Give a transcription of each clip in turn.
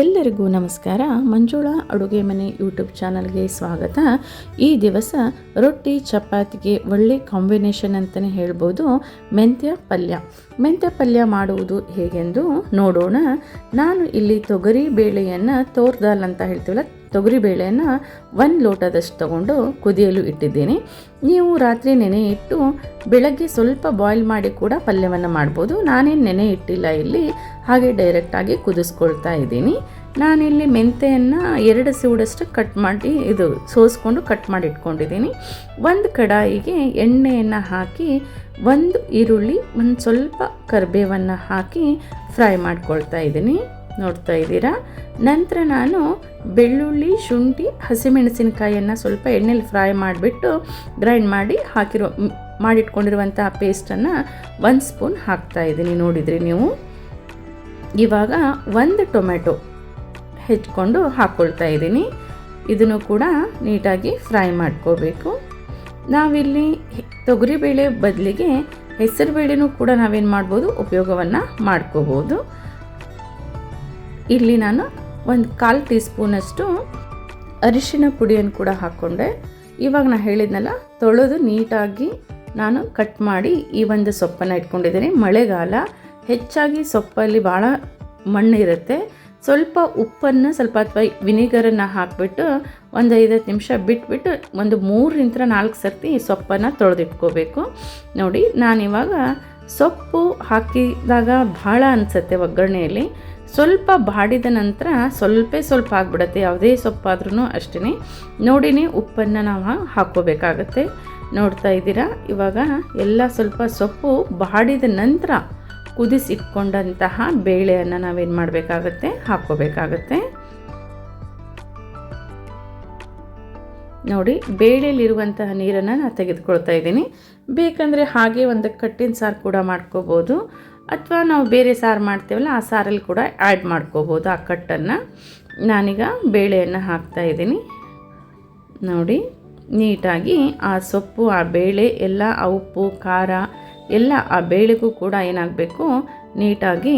ಎಲ್ಲರಿಗೂ ನಮಸ್ಕಾರ. ಮಂಜುಳಾ ಅಡುಗೆ ಮನೆ ಯೂಟ್ಯೂಬ್ ಚಾನಲ್ಗೆ ಸ್ವಾಗತ. ಈ ದಿವಸ ರೊಟ್ಟಿ, ಚಪಾತಿಗೆ ಒಳ್ಳೆ ಕಾಂಬಿನೇಷನ್ ಅಂತಲೇ ಹೇಳ್ಬೋದು. ಮೆಂತ್ಯ ಪಲ್ಯ. ಮೆಂತ್ಯ ಪಲ್ಯ ಮಾಡುವುದು ಹೇಗೆಂದು ನೋಡೋಣ. ನಾನು ಇಲ್ಲಿ ತೊಗರಿ ಬೇಳೆಯನ್ನು ತೋರ್ದಾಲ್ ಅಂತ ಹೇಳ್ತೀವಲ್ಲ ತೊಗರಿ ಬೇಳೆಯನ್ನು ಒಂದು ಲೋಟದಷ್ಟು ತಗೊಂಡು ಕುದಿಯಲು ಇಟ್ಟಿದ್ದೀನಿ. ನೀವು ರಾತ್ರಿ ನೆನೆ ಇಟ್ಟು ಬೆಳಗ್ಗೆ ಸ್ವಲ್ಪ ಬಾಯ್ಲ್ ಮಾಡಿ ಕೂಡ ಪಲ್ಯವನ್ನು ಮಾಡ್ಬೋದು. ನಾನೇನು ನೆನೆ ಇಟ್ಟಿಲ್ಲ ಇಲ್ಲಿ, ಹಾಗೆ ಡೈರೆಕ್ಟಾಗಿ ಕುದಿಸ್ಕೊಳ್ತಾ ಇದ್ದೀನಿ. ನಾನಿಲ್ಲಿ ಮೆಂತೆಯನ್ನು ಎರಡು ಸೂಡಷ್ಟು ಕಟ್ ಮಾಡಿ, ಇದು ಸೋಸ್ಕೊಂಡು ಕಟ್ ಮಾಡಿ ಇಟ್ಕೊಂಡಿದ್ದೀನಿ. ಒಂದು ಕಡಾಯಿಗೆ ಎಣ್ಣೆಯನ್ನು ಹಾಕಿ, ಒಂದು ಈರುಳ್ಳಿ, ಒಂದು ಸ್ವಲ್ಪ ಕರಿಬೇವನ್ನು ಹಾಕಿ ಫ್ರೈ ಮಾಡ್ಕೊಳ್ತಾ ಇದ್ದೀನಿ. ನೋಡ್ತಾ ಇದ್ದೀರಾ? ನಂತರ ನಾನು ಬೆಳ್ಳುಳ್ಳಿ, ಶುಂಠಿ, ಹಸಿಮೆಣಸಿನಕಾಯಿಯನ್ನು ಸ್ವಲ್ಪ ಎಣ್ಣೆಲಿ ಫ್ರೈ ಮಾಡಿಬಿಟ್ಟು ಗ್ರೈಂಡ್ ಮಾಡಿ ಹಾಕಿರೋ ಮಾಡಿಟ್ಕೊಂಡಿರುವಂತಹ ಪೇಸ್ಟನ್ನು ಒಂದು ಸ್ಪೂನ್ ಹಾಕ್ತಾ ಇದ್ದೀನಿ. ನೋಡಿದ್ರಿ ನೀವು? ಇವಾಗ ಒಂದು ಟೊಮೆಟೊ ಹೆಚ್ಕೊಂಡು ಹಾಕ್ಕೊಳ್ತಾ ಇದ್ದೀನಿ. ಇದನ್ನು ಕೂಡ ನೀಟಾಗಿ ಫ್ರೈ ಮಾಡ್ಕೋಬೇಕು. ನಾವಿಲ್ಲಿ ತೊಗರಿಬೇಳೆ ಬದಲಿಗೆ ಹೆಸರು ಬೇಳೆನೂ ಕೂಡ ನಾವೇನು ಮಾಡ್ಬೋದು? ಉಪಯೋಗವನ್ನು ಮಾಡ್ಕೋಬೋದು. ಇಲ್ಲಿ ನಾನು ಒಂದು ಕಾಲು ಟೀ ಸ್ಪೂನಷ್ಟು ಅರಿಶಿನ ಪುಡಿಯನ್ನು ಕೂಡ ಹಾಕ್ಕೊಂಡೆ. ಇವಾಗ ನಾನು ಹೇಳಿದ್ನಲ್ಲ, ತೊಳೆದು ನೀಟಾಗಿ ನಾನು ಕಟ್ ಮಾಡಿ ಈ ಒಂದು ಸೊಪ್ಪನ್ನು ಇಟ್ಕೊಂಡಿದ್ದೀನಿ. ಮಳೆಗಾಲ, ಹೆಚ್ಚಾಗಿ ಸೊಪ್ಪಲ್ಲಿ ಭಾಳ ಮಣ್ಣು ಇರುತ್ತೆ. ಸ್ವಲ್ಪ ಉಪ್ಪನ್ನು, ಸ್ವಲ್ಪ ಅಥವಾ ವಿನೆಗರನ್ನು ಹಾಕಿಬಿಟ್ಟು ಒಂದು ಐದತ್ತು ನಿಮಿಷ ಬಿಟ್ಬಿಟ್ಟು ಒಂದು ಮೂರರಿಂದ ನಾಲ್ಕು ಸರ್ತಿ ಈ ಸೊಪ್ಪನ್ನು ತೊಳೆದಿಟ್ಕೋಬೇಕು. ನೋಡಿ, ನಾನಿವಾಗ ಸೊಪ್ಪು ಹಾಕಿದಾಗ ಭಾಳ ಅನಿಸುತ್ತೆ ಒಗ್ಗರಣೆಯಲ್ಲಿ. ಸ್ವಲ್ಪ ಬಾಡಿದ ನಂತರ ಸ್ವಲ್ಪ ಸ್ವಲ್ಪ ಆಗಿಬಿಡುತ್ತೆ, ಯಾವುದೇ ಸೊಪ್ಪಾದ್ರೂ ಅಷ್ಟೇ ನೋಡಿನೇ ಉಪ್ಪನ್ನು ನಾವು ಹಾಕ್ಕೋಬೇಕಾಗತ್ತೆ. ನೋಡ್ತಾ ಇದ್ದೀರಾ? ಇವಾಗ ಎಲ್ಲ ಸ್ವಲ್ಪ ಸೊಪ್ಪು ಬಾಡಿದ ನಂತರ ಕುದಿಸಿಟ್ಕೊಂಡಂತಹ ಬೇಳೆಯನ್ನು ನಾವೇನು ಮಾಡಬೇಕಾಗತ್ತೆ? ಹಾಕ್ಕೋಬೇಕಾಗತ್ತೆ. ನೋಡಿ, ಬೇಳೆಯಲ್ಲಿರುವಂತಹ ನೀರನ್ನು ನಾನು ತೆಗೆದುಕೊಳ್ತಾ ಇದ್ದೀನಿ. ಬೇಕಂದರೆ ಹಾಗೆ ಒಂದು ಕಟ್ಟಿನ ಸಾರು ಕೂಡ ಮಾಡ್ಕೋಬೋದು. ಅಥವಾ ನಾವು ಬೇರೆ ಸಾರು ಮಾಡ್ತೇವಲ್ಲ, ಆ ಸಾರಲ್ಲಿ ಕೂಡ ಆ್ಯಡ್ ಮಾಡ್ಕೋಬೋದು ಆ ಕಟ್ಟನ್ನು. ನಾನೀಗ ಬೇಳೆಯನ್ನು ಹಾಕ್ತಾ ಇದ್ದೀನಿ. ನೋಡಿ, ನೀಟಾಗಿ ಆ ಸೊಪ್ಪು, ಆ ಬೇಳೆ, ಎಲ್ಲ ಆ ಉಪ್ಪು, ಖಾರ, ಎಲ್ಲ ಆ ಬೇಳೆಗೂ ಕೂಡ ಏನಾಗಬೇಕು? ನೀಟಾಗಿ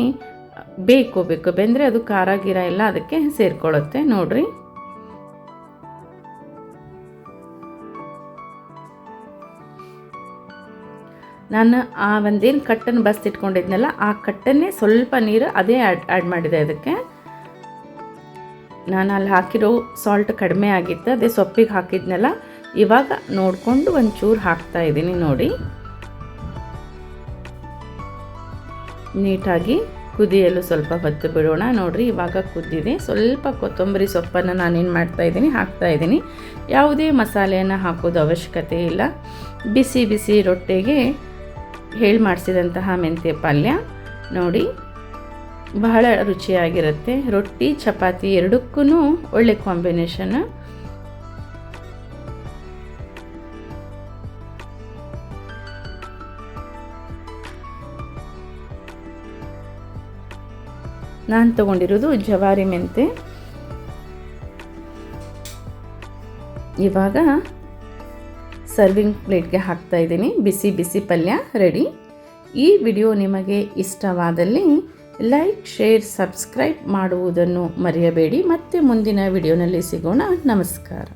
ಬೇಯ್ಕೋಬೇಕು. ಬೆಂದರೆ ಅದು ಖಾರ, ಗೀರ ಎಲ್ಲ ಅದಕ್ಕೆ ಸೇರಿಕೊಳ್ಳುತ್ತೆ. ನೋಡ್ರಿ. ನಾನು ಆ ಒಂದೇನು ಕಟ್ಟನ್ನು ಬಸ್ತಿಟ್ಕೊಂಡಿದ್ನಲ್ಲ ಆ ಕಟ್ಟನ್ನೇ ಸ್ವಲ್ಪ ನೀರು ಅದೇ ಆ್ಯಡ್ ಆ್ಯಡ್ ಮಾಡಿದೆ ಅದಕ್ಕೆ. ನಾನು ಅಲ್ಲಿ ಹಾಕಿರೋ ಸಾಲ್ಟ್ ಕಡಿಮೆ ಆಗಿತ್ತು, ಅದೇ ಸೊಪ್ಪಿಗೆ ಹಾಕಿದ್ನಲ್ಲ, ಇವಾಗ ನೋಡಿಕೊಂಡು ಒಂಚೂರು ಹಾಕ್ತಾ ಇದ್ದೀನಿ ನೋಡಿ. ನೀಟಾಗಿ ಕುದಿಯಲು ಸ್ವಲ್ಪ ಹೊತ್ತು ಬಿಡೋಣ ನೋಡಿರಿ, ಇವಾಗ ಕುದ್ದಿದೆ. ಸ್ವಲ್ಪ ಕೊತ್ತಂಬರಿ ಸೊಪ್ಪನ್ನು ನಾನೇನು ಮಾಡ್ತಾ ಇದ್ದೀನಿ, ಹಾಕ್ತಾ ಇದ್ದೀನಿ. ಯಾವುದೇ ಮಸಾಲೆಯನ್ನು ಹಾಕೋದು ಅವಶ್ಯಕತೆ ಇಲ್ಲ. ಬಿಸಿ ಬಿಸಿ ರೊಟ್ಟಿಗೆ ಹೇಳಿ ಮಾಡಿಸಿದಂತಹ ಮೆಂತ್ಯ ಪಲ್ಯ. ನೋಡಿ, ಬಹಳ ರುಚಿಯಾಗಿರುತ್ತೆ. ರೊಟ್ಟಿ, ಚಪಾತಿ ಎರಡಕ್ಕೂ ಒಳ್ಳೆ ಕಾಂಬಿನೇಷನ್ ನಾನು ತಗೊಂಡಿರೋದು ಜವಾರಿ ಮೆಂತೆ ಇವಾಗ ಸರ್ವಿಂಗ್ ಪ್ಲೇಟ್ಗೆ ಹಾಕ್ತಾ ಇದ್ದೀನಿ. ಬಿಸಿ ಬಿಸಿ ಪಲ್ಯ ರೆಡಿ ಈ ವಿಡಿಯೋ ನಿಮಗೆ ಇಷ್ಟವಾದಲ್ಲಿ ಲೈಕ್ ಶೇರ್ ಸಬ್ಸ್ಕ್ರೈಬ್ ಮಾಡುವುದನ್ನು ಮರೆಯಬೇಡಿ. ಮತ್ತೆ ಮುಂದಿನ ವಿಡಿಯೋನಲ್ಲಿ ಸಿಗೋಣ. ನಮಸ್ಕಾರ.